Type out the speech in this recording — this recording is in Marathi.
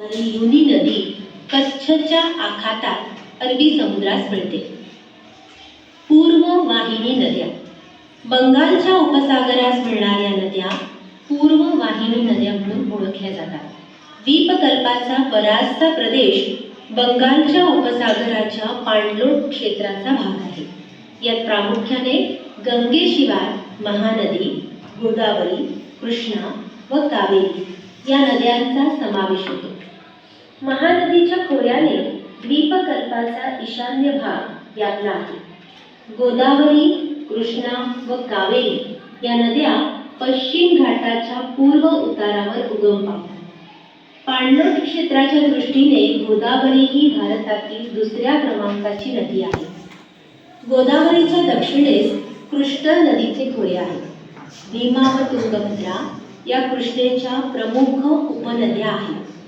आणि युनी नदी कच्छच्या आखातात अरबी समुद्रास मिळते. पूर्व वाहिनी नद्या. बंगालच्या उपसागरास मिळणाऱ्या नद्या पूर्व वाहिनी नद्या म्हणून ओळखल्या जातात. द्वीपकल्पाचा बराचसा प्रदेश बंगालच्या उपसागराच्या पाणलोट क्षेत्राचा भाग आहे. यात प्रामुख्याने गंगेशिवाय महानदी गोदावरी कृष्णा व कावेरी या नद्यांचा समावेश होतो. महानदीच्या खोऱ्याने द्वीपकल्पाचा ईशान्य भाग व्यापला आहे. गोदावरी कृष्णा व कावेरी या नद्या पश्चिम घाटाच्या पूर्व उतारावर उगम पावतात पाणलोट क्षेत्राच्या दृष्टीने गोदावरी ही भारतातील दुसऱ्या क्रमांकाची नदी आहे. गोदावरीच्या दक्षिणेस कृष्णा नदीचे खोरे आहे भीमा व तुंगभद्रा या कृष्णेच्या प्रमुख उपनद्या आहेत.